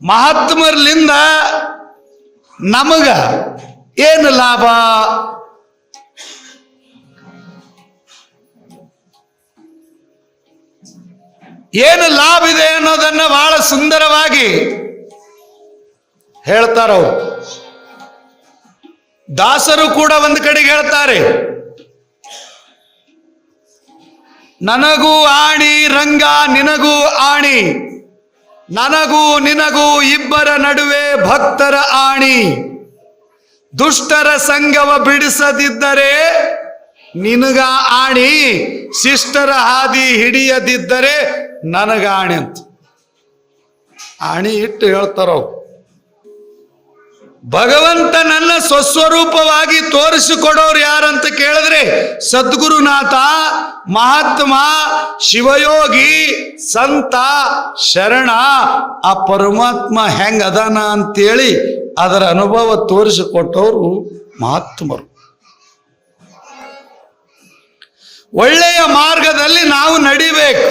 ಮಹಾತ್ಮರ್ಲಿಂದ ನಮಗ ಏನು ಲಾಭ? ಏನು ಲಾಭ ಇದೆ ಅನ್ನೋದನ್ನ ಬಹಳ ಸುಂದರವಾಗಿ ಹೇಳ್ತಾರವ್ರು ದಾಸರು ಕೂಡ ಒಂದು ಕಡೆಗೆ ಹೇಳ್ತಾರೆ, ನನಗೂ ಆಣಿ, ರಂಗ, ನಿನಗೂ ಆಣಿ. ನನಗೂ ನಿನಗೂ ಇಬ್ಬರ ನಡುವೆ ಭಕ್ತರ ಆಣಿ. ದುಷ್ಟರ ಸಂಗವ ಬಿಡಿಸದಿದ್ದರೆ ನಿನಗ ಆಣಿ. ಶಿಷ್ಟರ ಹಾದಿ ಹಿಡಿಯದಿದ್ದರೆ ನನಗ ಆಣಿ ಅಂತ. ಆಣಿ ಇಟ್ಟು ಹೇಳ್ತಾರವ್ ಭಗವಂತ ನನ್ನ ಸ್ವಸ್ವರೂಪವಾಗಿ ತೋರಿಸಿಕೊಡೋರು ಯಾರಂತ ಕೇಳಿದ್ರೆ ಸದ್ಗುರುನಾಥ, ಮಹಾತ್ಮ, ಶಿವಯೋಗಿ, ಸಂತ, ಶರಣ, ಆ ಪರಮಾತ್ಮ ಹೆಂಗ ಅದಾನ ಅಂತೇಳಿ ಅದರ ಅನುಭವ ತೋರಿಸಿಕೊಟ್ಟವರು ಮಹಾತ್ಮರು. ಒಳ್ಳೆಯ ಮಾರ್ಗದಲ್ಲಿ ನಾವು ನಡಿಬೇಕು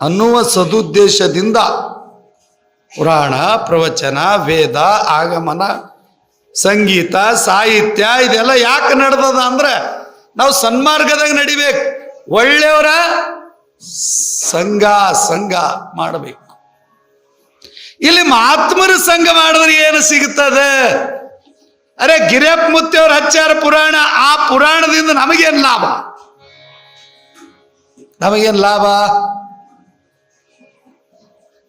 ಅನ್ನುವ ಸದುದ್ದೇಶದಿಂದ ಪುರಾಣ, ಪ್ರವಚನ, ವೇದ, ಆಗಮನ, ಸಂಗೀತ, ಸಾಹಿತ್ಯ, ಇದೆಲ್ಲ ಯಾಕೆ ನಡೆದದ ಅಂದ್ರೆ ನಾವು ಸನ್ಮಾರ್ಗದಾಗ ನಡಿಬೇಕು. ಒಳ್ಳೆಯವರ ಸಂಘ ಸಂಘ ಮಾಡಬೇಕು. ಇಲ್ಲಿ ಮಹಾತ್ಮರ ಸಂಘ ಮಾಡಿದ್ರೆ ಏನು ಸಿಗುತ್ತದೆ? ಅರೆ ಗಿರಿಯಪ್ಪ ಮುತ್ತಿಯವ್ರ ಹಚ್ಚಾರ ಪುರಾಣ, ಆ ಪುರಾಣದಿಂದ ನಮಗೇನು ಲಾಭ? ನಮಗೇನು ಲಾಭ?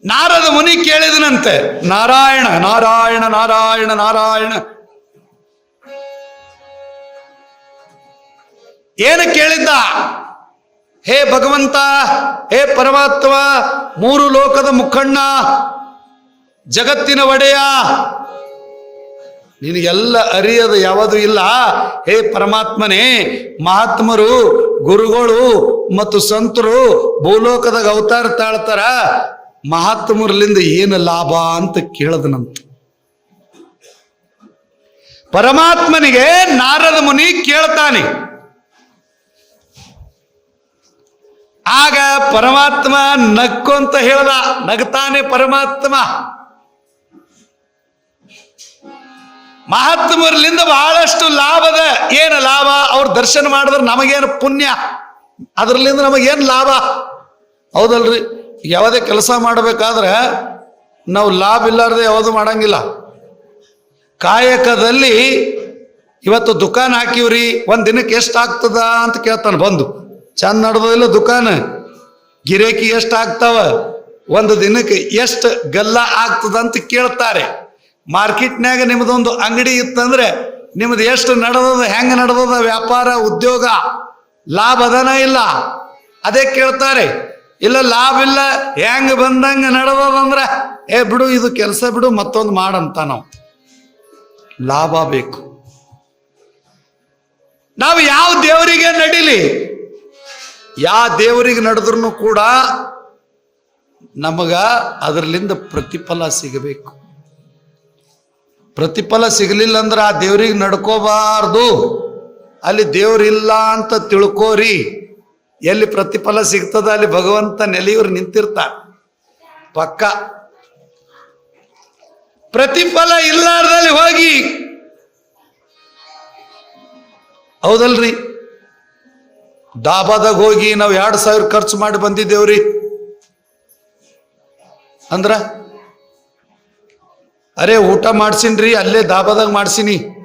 ನಾರದ ಮುನಿ ಕೇಳಿದನಂತೆ. ನಾರಾಯಣ ನಾರಾಯಣ ನಾರಾಯಣ ನಾರಾಯಣ. ಏನು ಕೇಳಿದ್ದ? ಹೇ ಭಗವಂತ, ಹೇ ಪರಮಾತ್ಮ, ಮೂರು ಲೋಕದ ಮುಖಣ್ಣ, ಜಗತ್ತಿನ ಒಡೆಯ. ನಿನಗೆಲ್ಲ ಅರಿಯದು ಯಾವುದು ಇಲ್ಲ? ಹೇ ಪರಮಾತ್ಮನೇ, ಮಹಾತ್ಮರು, ಗುರುಗಳು ಮತ್ತು ಸಂತರು ಭೂಲೋಕದಾಗ ಅವತಾರ ತಾಳ್ತಾರ. ಮಹಾತ್ಮರ್ಲಿಂದ ಏನು ಲಾಭ ಅಂತ ಕೇಳದನಂತ ಪರಮಾತ್ಮನಿಗೆ ನಾರದ ಮುನಿ ಕೇಳ್ತಾನೆ. ಆಗ ಪರಮಾತ್ಮ ನಕ್ಕು ಅಂತ ಹೇಳ್ದ, ನಗ್ತಾನೆ ಪರಮಾತ್ಮ. ಮಹಾತ್ಮರಲ್ಲಿಂದ ಬಹಳಷ್ಟು ಲಾಭದ, ಏನು ಲಾಭ? ಅವ್ರ ದರ್ಶನ ಮಾಡಿದ್ರೆ ನಮಗೇನು ಪುಣ್ಯ? ಅದರಲ್ಲಿಂದ ನಮಗೇನು ಲಾಭ? ಹೌದಲ್ರಿ? ಯಾವುದೇ ಕೆಲಸ ಮಾಡಬೇಕಾದ್ರೆ ನಾವು ಲಾಭ ಇಲ್ಲಾರ್ದೆ ಯಾವುದು ಮಾಡಂಗಿಲ್ಲ. ಕಾಯಕದಲ್ಲಿ ಇವತ್ತು ದುಕಾನ್ ಹಾಕಿವ್ರಿ, ಒಂದು ದಿನಕ್ಕೆ ಎಷ್ಟು ಆಗ್ತದ ಅಂತ ಕೇಳ್ತಾನೆ ಬಂದು. ಚಂದ ನಡೆದಿಲ್ಲ ದುಕಾನ್? ಗಿರೇಕಿ ಎಷ್ಟು ಆಗ್ತಾವ? ಒಂದು ದಿನಕ್ಕೆ ಎಷ್ಟು ಗಲ್ಲ ಆಗ್ತದ ಅಂತ ಕೇಳ್ತಾರೆ. ಮಾರ್ಕೆಟ್ನ್ಯಾಗ ನಿಮ್ಮದೊಂದು ಅಂಗಡಿ ಇತ್ತಂದ್ರೆ ನಿಮ್ದು ಎಷ್ಟು ನಡೆದದ, ಹೆಂಗ ನಡೆದದ ವ್ಯಾಪಾರ, ಉದ್ಯೋಗ? ಲಾಭ ಅದನ ಇಲ್ಲ? ಅದೇ ಕೇಳ್ತಾರೆ. ಇಲ್ಲ, ಲಾಭ ಇಲ್ಲ. ಹೆಂಗ್ ಬಂದಂಗ ನಡೆದದಂದ್ರ ಏ ಬಿಡು, ಇದು ಕೆಲಸ ಬಿಡು, ಮತ್ತೊಂದು ಮಾಡಂತ ನಾವು. ಲಾಭ ಬೇಕು. ನಾವು ಯಾವ ದೇವರಿಗೆ ನಡಿಲಿ? ಯಾವ ದೇವರಿಗೆ ನಡೆದ್ರೂ ಕೂಡ ನಮಗ ಅದರಲ್ಲಿಂದ ಪ್ರತಿಫಲ ಸಿಗಬೇಕು. ಪ್ರತಿಫಲ ಸಿಗಲಿಲ್ಲ ಅಂದ್ರೆ ಆ ದೇವ್ರಿಗೆ ನಡ್ಕೋಬಾರ್ದು. ಅಲ್ಲಿ ದೇವ್ರಿಲ್ಲ ಅಂತ ತಿಳ್ಕೋರಿ. ಎಲ್ಲಿ ಪ್ರತಿಫಲ ಸಿಗ್ತದ ಅಲ್ಲಿ ಭಗವಂತ ನೆಲೆಯವರು ನಿಂತಿರ್ತಾರೆ ಪಕ್ಕ. ಪ್ರತಿಫಲ ಇಲ್ಲಾರ್ದಲ್ಲಿ ಹೋಗಿ. ಹೌದಲ್ರಿ? ಡಾಬಾದಾಗ ಹೋಗಿ ನಾವು ಎರಡು ಸಾವಿರ ಖರ್ಚು ಮಾಡಿ ಬಂದಿದ್ದೇವ್ರಿ. ಅಂದ್ರ? ಅರೆ, ಊಟ ಮಾಡ್ಸಿನ್ರಿ, ಅಲ್ಲೇ ಡಾಬಾದಾಗ ಮಾಡ್ಸಿನಿ.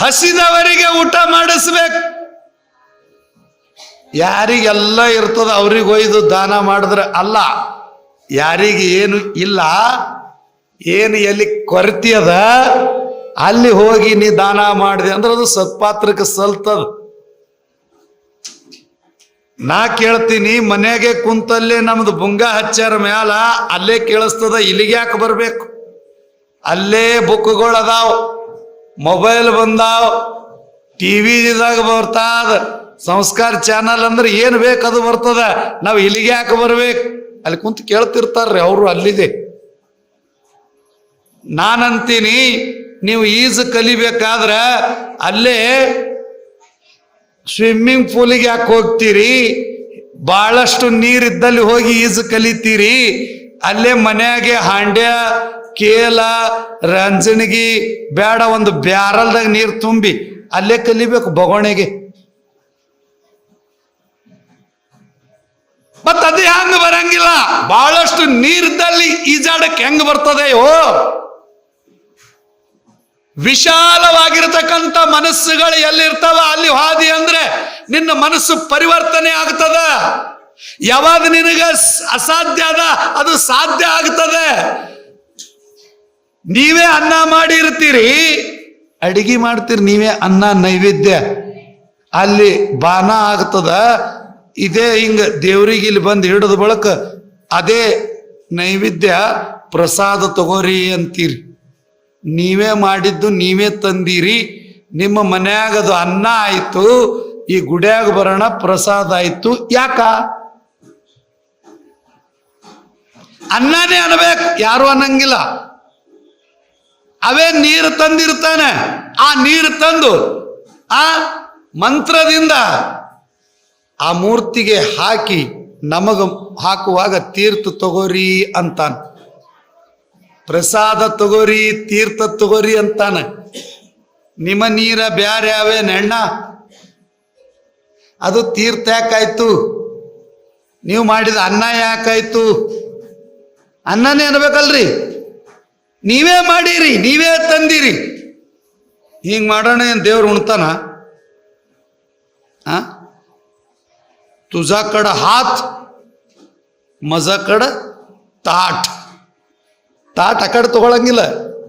ಹಸಿದವರಿಗೆ ಊಟ ಮಾಡಿಸ್ಬೇಕು. ಯಾರಿಗೆಲ್ಲ ಇರ್ತದ ಅವ್ರಿಗೆ ಒಯ್ದು ದಾನ ಮಾಡಿದ್ರೆ ಅಲ್ಲ. ಯಾರಿಗೆ ಏನು ಇಲ್ಲ, ಏನು ಎಲ್ಲಿ ಕೊರತೆ ಅಲ್ಲಿ ಹೋಗಿ ನೀ ದಾನ ಮಾಡಿದೆ ಅಂದ್ರೆ ಅದು ಸತ್ಪಾತ್ರಕ್ಕೆ ಸಲ್ತದ. ನಾ ಕೇಳ್ತೀನಿ, ಮನೆಗೆ ಕುಂತಲ್ಲೇ ನಮ್ದು ಬುಂಗ ಹಚ್ಚಾರ ಮ್ಯಾಲ ಅಲ್ಲೇ ಕೇಳಿಸ್ತದ ಇಲ್ಲಿಗೆ ಯಾಕೆ ಬರಬೇಕು. ಅಲ್ಲೇ ಬುಕ್ಗಳು ಅದಾವ ಮೊಬೈಲ್ ಬಂದಾವ್, ಟಿವಿದಾಗ ಬರ್ತದ, ಸಂಸ್ಕಾರ ಚಾನಲ್ ಅಂದ್ರೆ ಏನು ಬೇಕು ಅದು ಬರ್ತದ. ನಾವು ಇಲ್ಲಿಗೆ ಯಾಕೆ ಬರ್ಬೇಕು? ಅಲ್ಲಿ ಕುಂತು ಕೇಳ್ತಿರ್ತಾರ್ರಿ, ಅವರು ಅಲ್ಲಿದೆ. ನಾನಂತೀನಿ, ನೀವು ಈಜು ಕಲಿಬೇಕಾದ್ರೆ ಅಲ್ಲೇ ಸ್ವಿಮ್ಮಿಂಗ್ ಪೂಲಿಗೆ ಯಾಕೆ ಹೋಗ್ತೀರಿ? ಬಹಳಷ್ಟು ನೀರಿದ್ದಲ್ಲಿ ಹೋಗಿ ಈಜು ಕಲಿತೀರಿ. ಅಲ್ಲೇ ಮನೆಯಾಗೆ ಹಾಂಡ್ಯ ಕೇಲ ರಂಜನಿಗಿ ಬೇಡ ಒಂದು ಬ್ಯಾರಲ್ದಾಗ ನೀರು ತುಂಬಿ ಅಲ್ಲೇ ಕಲಿಬೇಕು ಬೊಗೋಣೆಗೆ. ಮತ್ತ ಅದು ಹೆಂಗ ಬರಂಗಿಲ್ಲ? ಬಹಳಷ್ಟು ನೀರ್ದಲ್ಲಿ ಈಜಾಡಕ್ಕೆ ಹೆಂಗ್ ಬರ್ತದೆಯೋ? ವಿಶಾಲವಾಗಿರ್ತಕ್ಕಂಥ ಮನಸ್ಸುಗಳು ಎಲ್ಲಿರ್ತಾವ? ಅಲ್ಲಿ ಹಾದಿ ಅಂದ್ರೆ ನಿನ್ನ ಮನಸ್ಸು ಪರಿವರ್ತನೆ ಆಗ್ತದ. ಯಾವಾಗ ನಿನಗ ಅಸಾಧ್ಯ ಅದ? ಅದು ಸಾಧ್ಯ ಆಗ್ತದೆ. ನೀವೇ ಅನ್ನ ಮಾಡಿ ಇರ್ತೀರಿ ಅಡಿಗೆ ಮಾಡ್ತೀರಿ, ನೀವೇ ಅನ್ನ ನೈವೇದ್ಯ. ಅಲ್ಲಿ ಬಾನ ಆಗ್ತದ, ಇದೇ ಹಿಂಗ ದೇವ್ರಿಗೆ ಇಲ್ಲಿ ಬಂದು ಹಿಡಿದ ಬಳಕ ಅದೇ ನೈವೇದ್ಯ ಪ್ರಸಾದ ತಗೋರಿ ಅಂತೀರಿ. ನೀವೇ ಮಾಡಿದ್ದು ನೀವೇ ತಂದಿರಿ, ನಿಮ್ಮ ಮನ್ಯಾಗ ಅದು ಅನ್ನ ಆಯ್ತು, ಈ ಗುಡ್ಯಾಗ ಬರೋಣ, ಪ್ರಸಾದ ಆಯ್ತು, ಯಾಕ? ಅನ್ನನೇ ಅನ್ಬೇಕು, ಯಾರು ಅನ್ನಂಗಿಲ್ಲ. ಅವೇ ನೀರು ತಂದಿರ್ತಾನೆ ಆ ನೀರು ತಂದು ಆ ಮಂತ್ರದಿಂದ ಆ ಮೂರ್ತಿಗೆ ಹಾಕಿ ನಮಗ ಹಾಕುವಾಗ ತೀರ್ಥ ತಗೋರಿ ಅಂತಾನ. ಪ್ರಸಾದ ತಗೋರಿ, ತೀರ್ಥ ತಗೋರಿ ಅಂತಾನೆ. ನಿಮ್ಮ ನೀರ ಬ್ಯಾರೆ ಅವೇ ನೆಣ್ಣ ಅದು ತೀರ್ಥ ಯಾಕಾಯ್ತು? ನೀವು ಮಾಡಿದ ಅನ್ನ ಯಾಕಾಯ್ತು? ಅನ್ನನೇ ಅನ್ಬೇಕಲ್ರಿ. ನೀವೇ ಮಾಡಿರಿ, ನೀವೇ ತಂದಿರಿ. ಹಿಂಗೆ ಮಾಡೋಣ ಏನು ದೇವ್ರು ಉಣ್ತಾನ? ಆ? ಕಡ ಹಾತ್ ಮಜ ತಾಟ್. ತಾಟ್ ಆ ಕಡೆ ತಗೊಳಂಗಿಲ್ಲ.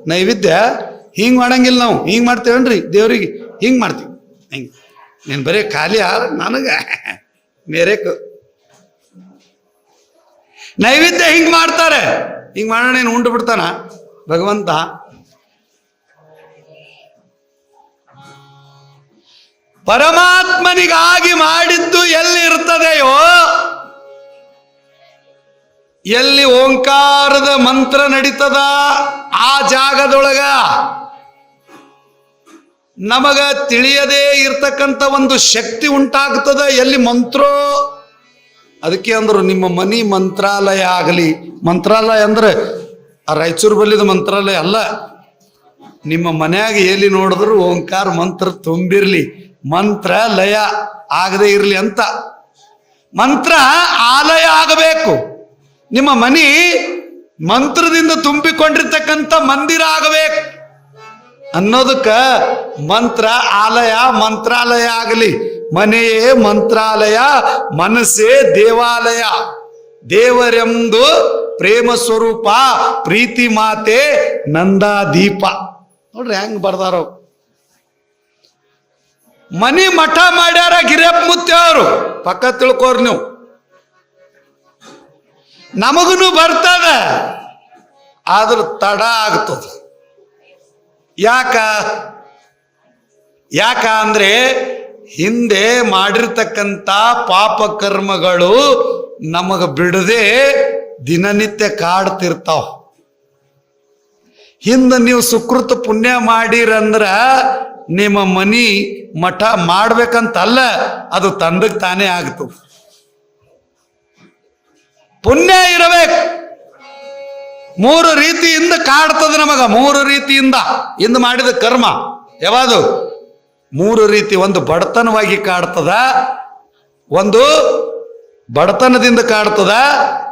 ನೈವೇದ್ಯ ಹಿಂಗೆ ಮಾಡಂಗಿಲ್ಲ ನಾವು. ಹಿಂಗೆ ಮಾಡ್ತೇವನ್ರಿ ದೇವ್ರಿಗೆ? ಹಿಂಗೆ ಮಾಡ್ತೀವಿ. ಹಿಂಗೆ. ನೀನು ಬರೀ ಖಾಲಿ ಆರ ನನಗೆ. ಮೇರೇಕು ನೈವೇದ್ಯ ಹಿಂಗೆ ಮಾಡ್ತಾರೆ? ಹಿಂಗೆ ಮಾಡೋಣ ಏನು ಉಂಡು ಬಿಡ್ತಾನ? ಭಗವಂತ. ಪರಮಾತ್ಮನಿಗಾಗಿ ಮಾಡಿದ್ದು ಎಲ್ಲಿ ಇರ್ತದೆಯೋ ಎಲ್ಲಿ ಓಂಕಾರದ ಮಂತ್ರ ನಡೀತದ ಆ ಜಾಗದೊಳಗ ನಮಗ ತಿಳಿಯದೇ ಇರ್ತಕ್ಕಂಥ ಒಂದು ಶಕ್ತಿ ಉಂಟಾಗ್ತದ, ಎಲ್ಲಿ ಮಂತ್ರೋ. ಅದಕ್ಕೆ ಅಂದ್ರು ನಿಮ್ಮ ಮನಿ ಮಂತ್ರಾಲಯ ಆಗಲಿ. ಮಂತ್ರಾಲಯ ಅಂದ್ರೆ ಆ ರಾಯಚೂರು ಬಲ್ಲಿದ ಮಂತ್ರಾಲಯ ಅಲ್ಲ. ನಿಮ್ಮ ಮನ್ಯಾಗ ಎಲ್ಲಿ ನೋಡಿದ್ರು ಓಂಕಾರ ಮಂತ್ರ ತುಂಬಿರ್ಲಿ. ಮಂತ್ರ ಲಯ ಆಗದೆ ಇರಲಿ ಅಂತ. ಮಂತ್ರ ಆಲಯ ಆಗಬೇಕು. ನಿಮ್ಮ ಮನಿ ಮಂತ್ರದಿಂದ ತುಂಬಿಕೊಂಡಿರ್ತಕ್ಕಂಥ ಮಂದಿರ ಆಗಬೇಕು. ಅನ್ನೋದಕ್ಕ ಮಂತ್ರ ಆಲಯ ಮಂತ್ರಾಲಯ ಆಗಲಿ. ಮನೆಯೇ ಮಂತ್ರಾಲಯ, ಮನಸ್ಸೇ ದೇವಾಲಯ. ದೇವರೆಂದು ಪ್ರೇಮ ಸ್ವರೂಪ, ಪ್ರೀತಿ ಮಾತೆ, ನಂದಾದೀಪ. ನೋಡ್ರಿ ಹೆಂಗ್ ಬರ್ದಾರೋ. ಮನಿ ಮಠ ಮಾಡ್ಯಾರ ಗಿರಿಯಪ್ಪ ಮುತ್ತೆ ಅವರು. ಪಕ್ಕ ತಿಳ್ಕೋರ್ ನೀವು. ನಮಗೂ ಬರ್ತದ, ಆದ್ರ ತಡ ಆಗ್ತದ. ಯಾಕ? ಯಾಕ ಅಂದ್ರೆ ಹಿಂದೆ ಮಾಡಿರ್ತಕ್ಕಂಥ ಪಾಪ ಕರ್ಮಗಳು ನಮಗ ಬಿಡದೆ ದಿನನಿತ್ಯ ಕಾಡ್ತಿರ್ತಾವ. ಹಿಂದೆ ನೀವು ಸುಕೃತ ಪುಣ್ಯ ಮಾಡಿರಂದ್ರ ನಿಮ್ಮ ಮನಿ ಮಠ ಮಾಡ್ಬೇಕಂತಲ್ಲ, ಅದು ತಂದಕ್ ತಾನೇ ಆಗ್ತು. ಪುಣ್ಯ ಇರಬೇಕು. ಮೂರು ರೀತಿಯಿಂದ ಕಾಡ್ತದ ನಮಗ, ಮೂರು ರೀತಿಯಿಂದ. ಇಂದ ಮಾಡಿದ ಕರ್ಮ, ಯಾವುದು? ಮೂರು ರೀತಿ, ಒಂದು ಬಡತನವಾಗಿ ಕಾಡ್ತದ, ಒಂದು ಬಡತನದಿಂದ ಕಾಡ್ತದ,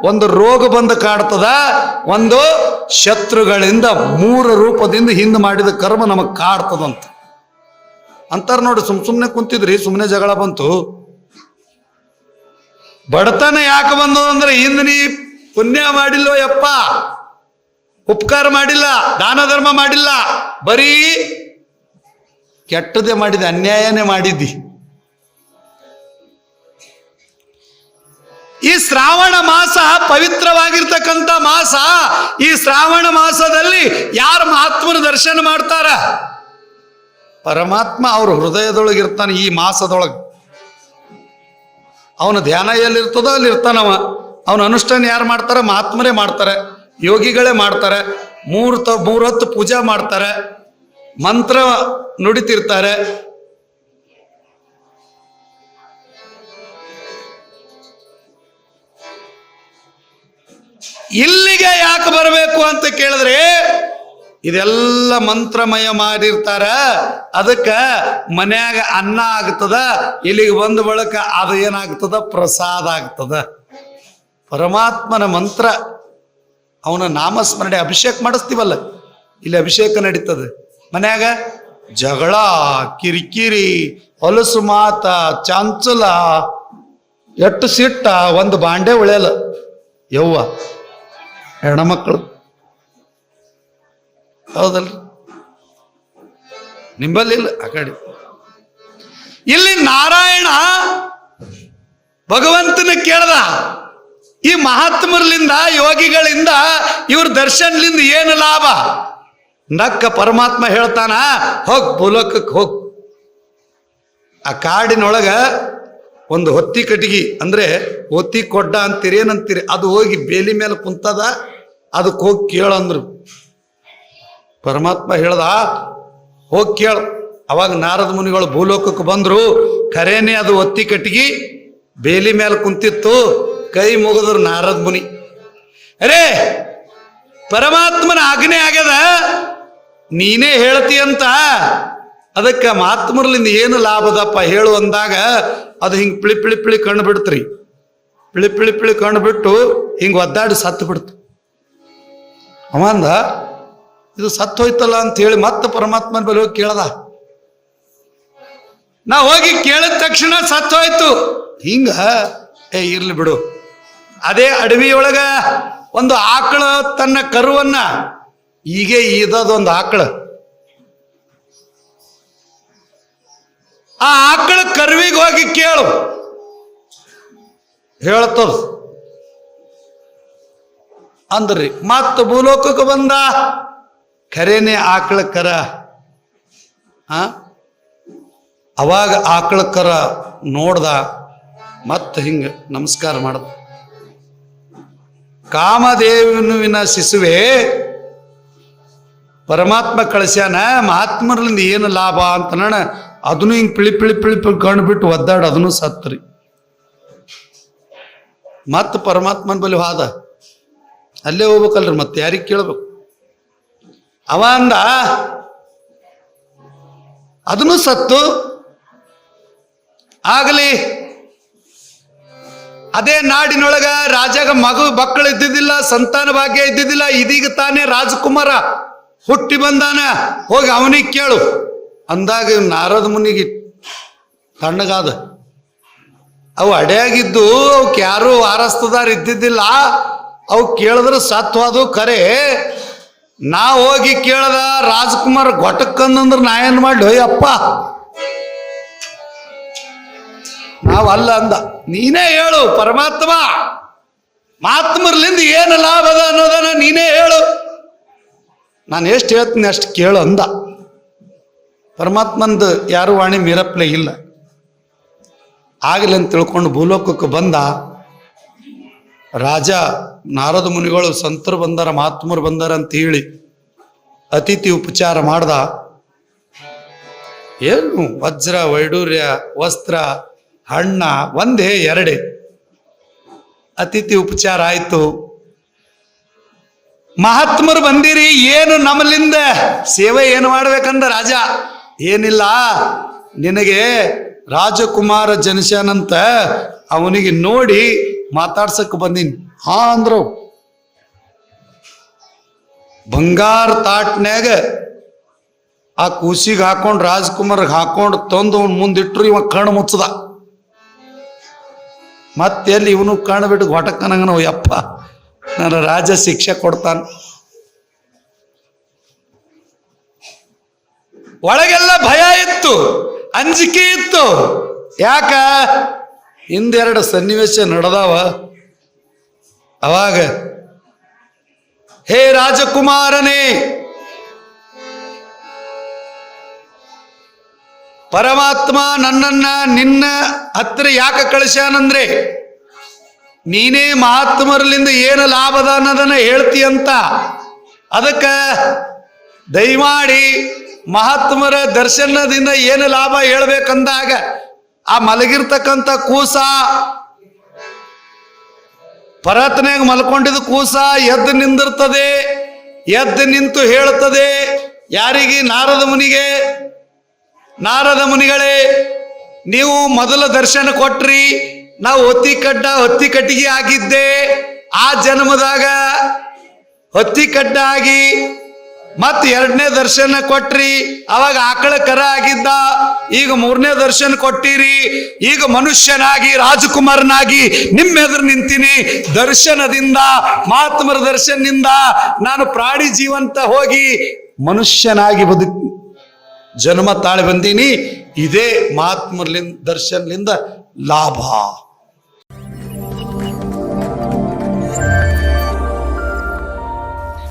ಒಂದು ರೋಗ ಬಂದು ಕಾಡ್ತದ, ಒಂದು ಶತ್ರುಗಳಿಂದ ಮೂರು ರೂಪದಿಂದ ಹಿಂದೆ ಮಾಡಿದ ಕರ್ಮ ನಮಗೆ ಕಾಡ್ತದಂತ. ಅಂತಾರ ನೋಡಿ ಸುಮ್ ಸುಮ್ಮನೆ ಕುಂತಿದ್ರಿ ಸುಮ್ಮನೆ ಜಗಳ ಬಂತು. ಬಡತನ ಯಾಕೆ ಬಂದು ಅಂದ್ರೆ ಹಿಂದೆ ನೀ ಪುಣ್ಯ ಮಾಡಿಲ್ವೋ ಯಪ್ಪ, ಉಪಕಾರ ಮಾಡಿಲ್ಲ, ದಾನ ಧರ್ಮ ಮಾಡಿಲ್ಲ, ಬರೀ ಕೆಟ್ಟದೇ ಮಾಡಿದೆ, ಅನ್ಯಾಯನೇ ಮಾಡಿದ್ದಿ. ಈ ಶ್ರಾವಣ ಮಾಸ ಪವಿತ್ರವಾಗಿರ್ತಕ್ಕಂಥ ಮಾಸ, ಈ ಶ್ರಾವಣ ಮಾಸದಲ್ಲಿ ಯಾರು ಮಹಾತ್ಮನ ದರ್ಶನ ಮಾಡ್ತಾರ? ಪರಮಾತ್ಮ ಅವ್ರ ಹೃದಯದೊಳಗೆ ಇರ್ತಾನೆ ಈ ಮಾಸದೊಳಗೆ. ಅವನ ಧ್ಯಾನ ಎಲ್ಲಿರ್ತದೋ ಅಲ್ಲಿ ಇರ್ತಾನವ ಅವನ ಅನುಷ್ಠಾನ ಯಾರು ಮಾಡ್ತಾರೆ? ಮಹಾತ್ಮರೇ ಮಾಡ್ತಾರೆ. ಯೋಗಿಗಳೇ ಮಾಡ್ತಾರೆ. ಮೂರ್ತ, ಮೂರೊತ್ತು ಪೂಜಾ ಮಾಡ್ತಾರೆ. ಮಂತ್ರ ನುಡಿತಿರ್ತಾರೆ. ಇಲ್ಲಿಗೆ ಯಾಕೆ ಬರಬೇಕು ಅಂತ ಕೇಳಿದ್ರೆ ಇದೆಲ್ಲ ಮಂತ್ರಮಯ ಮಾಡಿರ್ತಾರ. ಅದಕ್ಕ ಮನ್ಯಾಗ ಅನ್ನ ಆಗ್ತದ, ಇಲ್ಲಿಗೆ ಬಂದ ಬಳಿಕ ಅದು ಏನಾಗ್ತದ? ಪ್ರಸಾದ ಆಗ್ತದ. ಪರಮಾತ್ಮನ ಮಂತ್ರ, ಅವನ ನಾಮಸ್ಮರಣೆ ಅಭಿಷೇಕ ಮಾಡಿಸ್ತೀವಲ್ಲ, ಇಲ್ಲಿ ಅಭಿಷೇಕ ನಡೀತದೆ. ಮನ್ಯಾಗ ಜಗಳ, ಕಿರಿಕಿರಿ, ಹೊಲಸು ಮಾತ, ಚಾಂಚಲ, ಎಟ್ಟು ಸಿಟ್ಟ, ಒಂದು ಬಾಂಡೆ ಉಳಿಯಲ್ಲ ಯವ್ವ. ಹೆಣ್ಮಕ್ಳು. ಹೌದಲ್ರಿ? ನಿಂಬಲ್ಲಿಲ್ಲ ಆ ಕಡೆ. ಇಲ್ಲಿ ನಾರಾಯಣ ಭಗವಂತನ ಕೇಳ್ದ. ಈ ಮಹಾತ್ಮರ್ಲಿಂದ, ಯೋಗಿಗಳಿಂದ, ಇವ್ರ ದರ್ಶನ್ಲಿಂದ ಏನು ಲಾಭ? ನಕ್ಕ ಪರಮಾತ್ಮ ಹೇಳ್ತಾನ, ಹೋಗ್ ಭೂಲೋಕಕ್ಕೆ ಹೋಗ್. ಆ ಕಾಡಿನೊಳಗ ಒಂದು ಹೊತ್ತಿ ಕಟ್ಟಿಗೆ, ಅಂದ್ರೆ ಹೊತ್ತಿ ಕೊಡ್ಡ ಅಂತೀರಿ ಏನಂತೀರಿ ಅದು ಹೋಗಿ ಬೇಲಿ ಮೇಲೆ ಕುಂತದ. ಅದಕ್ಕೆ ಹೋಗಿ ಕೇಳಂದ್ರು ಪರಮಾತ್ಮ ಹೇಳ್ದ ಹೋಗಿ ಕೇಳು. ಅವಾಗ ನಾರದ ಮುನಿಗಳು ಭೂಲೋಕಕ್ಕೆ ಬಂದರು. ಖರೇನೆ ಅದು ಒತ್ತಿ ಕಟ್ಟಿಗೆ, ಬೇಲಿ ಮೇಲೆ ಕುಂತಿತ್ತು. ಕೈ ಮುಗಿದ್ರು ನಾರದ ಮುನಿ. ಅರೇ, ಪರಮಾತ್ಮನ ಆಜ್ಞೆ ಆಗ್ಯದ? ನೀನೇ ಹೇಳ್ತಿ ಅಂತ. ಅದಕ್ಕೆ ಮಾತ್ಮರ್ಲಿಂದ ಏನು ಲಾಭದಪ್ಪ ಹೇಳು ಅಂದಾಗ, ಅದು ಹಿಂಗೆ ಪಿಳಿ ಪಿಳಿ ಪಿಳಿ ಕಣ್ಣು ಬಿಡ್ತ್ರಿ ಪಿಳಿ ಪಿಳಿ ಪಿಳಿ ಕಣ್ಣು ಬಿಟ್ಟು ಹಿಂಗೆ ಒದ್ದಾಡಿ ಸತ್ತು ಬಿಡ್ತು. ಅವ ಅಂದ ಇದು ಸತ್ತು ಹೋಯ್ತಲ್ಲ ಅಂತ ಹೇಳಿ ಮತ್ತೆ ಪರಮಾತ್ಮನ ಬಳಿ ಹೋಗಿ ಕೇಳ್ದ. ನಾ ಹೋಗಿ ಕೇಳಿದ ತಕ್ಷಣ ಸತ್ತು ಹೋಯ್ತು. ಹಿಂಗ, ಏ, ಇರ್ಲಿ ಬಿಡು. ಅದೇ ಅಡವಿಯೊಳಗ ಒಂದು ಆಕಳ ತನ್ನ ಕರುವನ್ನ ಹೀಗೆ ಈದದೊಂದು ಆಕಳ. ಆ ಆಕಳ ಕರುವಿಗೆ ಹೋಗಿ ಕೇಳು. ಹೇಳ್ತದ ಅಂದ್ರಿ. ಮತ್ತು ಭೂಲೋಕಕ್ಕೆ ಬಂದ? ಖರೇನೆ ಆಕಳ ಕರ. ಅವಾಗ ಆಕಳ ಕರ ನೋಡ್ದ, ಮತ್ತೆ ಹಿಂಗ ನಮಸ್ಕಾರ ಮಾಡ್ದ. ಕಾಮದೇವನುವಿನ ಶಿಶುವೆ, ಪರಮಾತ್ಮ ಕಳಿಸ್ಯಾನ ಮಹಾತ್ಮರ್ಲಿಂದ ಏನು ಲಾಭ ಅಂತ ಅದನ್ನು ಹಿಂಗೆ ಪಿಳಿ ಪಿಳಿ ಪಿಳಿ ಪಿಳಿ ಕಣ್ಣು ಬಿಟ್ಟು ಒದ್ದಾಡ, ಅದನ್ನು ಸತ್ರಿ. ಮತ್ತೆ ಪರಮಾತ್ಮನ ಬಲಿ ಹೋದ. ಅಲ್ಲೇ ಹೋಗ್ಬೇಕಲ್ರಿ ಮತ್ತೆ ಯಾರಿಗೆ ಕೇಳ್ಬೇಕು? ಅವ ಅಂದ, ಅದನ್ನು ಸತ್ತು, ಆಗಲಿ. ಅದೇ ನಾಡಿನೊಳಗ ರಾಜಾಗ ಮಗು ಮಕ್ಕಳು ಇದ್ದಿದ್ದಿಲ್ಲ, ಸಂತಾನ ಭಾಗ್ಯ ಇದ್ದಿದ್ದಿಲ್ಲ, ಇದೀಗ ತಾನೇ ರಾಜಕುಮಾರ. ಹುಟ್ಟಿ ಬಂದಾನ, ಹೋಗಿ ಅವನಿಗೆ ಕೇಳು. ಅಂದಾಗ ನಾರದ ಮುನಿಗೆ ತಣ್ಣಗಾದ, ಅವು ಅಡೆಯಾಗಿದ್ದು ಅವಕ್ಕೆ ಯಾರು ವಾರಸ್ತದಾರ ಇದ್ದಿದ್ದಿಲ್ಲ. ಅವು ಕೇಳಿದ್ರೆ ಸತ್ವ ಅದು, ಖರೆ. ನಾ ಹೋಗಿ ಕೇಳ್ದ, ರಾಜ್ಕುಮಾರ್ ಘಟಕಂದ್ರೆ ನಾ ಏನು ಮಾಡ್ಲಿ? ಅಪ್ಪ ನಾವಲ್ಲ ಅಂದ. ನೀನೇ ಹೇಳು, ಪರಮಾತ್ಮ. ಮಾತ್ಮರ್ಲಿಂದ ಏನು ಲಾಭ ಅದ ಅನ್ನೋದನ್ನ ನೀನೇ ಹೇಳು. ನಾನು ಎಷ್ಟು ಹೇಳ್ತೀನಿ ಅಷ್ಟು ಕೇಳು ಅಂದ. ಪರಮಾತ್ಮಂದು ಯಾರು ವಾಣಿ ಮೀರಪ್ಲೆ ಇಲ್ಲ. ಆಗಲಿ ಅಂತ ತಿಳ್ಕೊಂಡು ಭೂಲೋಕಕ್ಕೆ ಬಂದ. ರಾಜ ನಾರದ ಮುನಿಗಳು ಸಂತರು ಬಂದಾರ ಮಹಾತ್ಮರು ಬಂದಾರ ಅಂತ ಹೇಳಿ ಅತಿಥಿ ಉಪಚಾರ ಮಾಡ್ದ. ಏನು? ವಜ್ರ, ವೈಡೂರ್ಯ, ವಸ್ತ್ರ, ಹಣ್ಣ, ಒಂದೇ, ಎರಡೇ. ಅತಿಥಿ ಉಪಚಾರ ಆಯ್ತು. ಮಹಾತ್ಮರು ಬಂದಿರಿ, ಏನು ನಮ್ಮಲ್ಲಿಂದ ಸೇವೆ ಏನು ಮಾಡ್ಬೇಕಂದ ರಾಜ? ಏನಿಲ್ಲ. ನಿನಗೆ ರಾಜಕುಮಾರ ಜನಿಸ್ಯಾನಂತ ಅವನಿಗೆ ನೋಡಿ ಮಾತಾಡ್ಸಕ್ ಬಂದೀನಿ. ಹಾ ಅಂದ್ರು. ಬಂಗಾರ ತಾಟ್ನ್ಯಾಗ ಆ ಕೂಸಿಗೆ ಹಾಕೊಂಡು ರಾಜ್ಕುಮಾರ್ಗೆ ಹಾಕೊಂಡು ತಂದು ಅವ್ನ ಮುಂದಿಟ್ರು ಇವ ಕಣ್ಣು ಮುಚ್ಚದ. ಮತ್ತೆ ಎಲ್ಲಿ ಇವನು ಕಣ್ಣು ಬಿಟ್ಟು ನಾವು ಯಪ್ಪ, ನನ್ನ ರಾಜ ಶಿಕ್ಷೆ ಕೊಡ್ತಾನ. ಒಳಗೆಲ್ಲ ಭಯ ಇತ್ತು. ಅಂಜಿಕೆ ಇತ್ತು. ಯಾಕ? ಹಿಂದೆರಡು ಸನ್ನಿವೇಶ ನಡೆದಾವ. ಅವಾಗ, ಹೇ ರಾಜಕುಮಾರನೇ, ಪರಮಾತ್ಮ ನನ್ನನ್ನ ನಿನ್ನ ಹತ್ರ ಯಾಕೆ ಕಳಿಸ್ಯಾನಂದ್ರೆ, ನೀನೇ ಮಹಾತ್ಮರಲಿಂದ ಏನು ಲಾಭದ ಅನ್ನೋದನ್ನ ಹೇಳ್ತಿ ಅಂತ ಅದಕ್ಕೆ, ದಯಮಾಡಿ ಮಹಾತ್ಮರ ದರ್ಶನದಿಂದ ಏನು ಲಾಭ ಹೇಳ್ಬೇಕಂದಾಗ ಆ ಮಲಗಿರ್ತಕ್ಕಂಥ ಕೂಸ ಪರತ್ನಾಗ ಮಲ್ಕೊಂಡಿದ್ದ ಕೂಸ ಎದ್ದು ನಿಂದಿರ್ತದೆ, ಎದ್ದು ನಿಂತು ಹೇಳುತ್ತದೆ ಯಾರಿಗೆ? ನಾರದ ಮುನಿಗೆ. ನಾರದ ಮುನಿಗಳೇ, ನೀವು ಮೊದಲ ದರ್ಶನ ಕೊಟ್ರಿ, ನಾವು ಹೊತ್ತಿ ಕಡ್ಡ ಹೊತ್ತಿ ಕಟ್ಟಿಗೆ ಆಗಿದ್ದೆ. ಆ ಜನ್ಮದಾಗ ಹೊತ್ತಿ ಕಡ್ಡ ಆಗಿ ಮತ್ ಎರಡನೇ ದರ್ಶನ ಕೊಟ್ರಿ. ಅವಾಗ ಆಕಳ ಕರ ಆಗಿದ್ದ. ಈಗ ಮೂರನೇ ದರ್ಶನ ಕೊಟ್ಟಿರಿ. ಈಗ ಮನುಷ್ಯನಾಗಿ, ರಾಜಕುಮಾರನಾಗಿ ನಿಮ್ಮ ಎದುರು ನಿಂತೀನಿ. ದರ್ಶನದಿಂದ, ಮಹಾತ್ಮರ ದರ್ಶನದಿಂದ ನಾನು ಪ್ರಾಣಿ ಜೀವಂತ ಹೋಗಿ ಮನುಷ್ಯನಾಗಿ ಬದುಕ್ ಜನ್ಮ ತಾಳಿ ಬಂದೀನಿ. ಇದೇ ಮಹಾತ್ಮರ್ಲಿಂದ ದರ್ಶನದಿಂದ ಲಾಭ.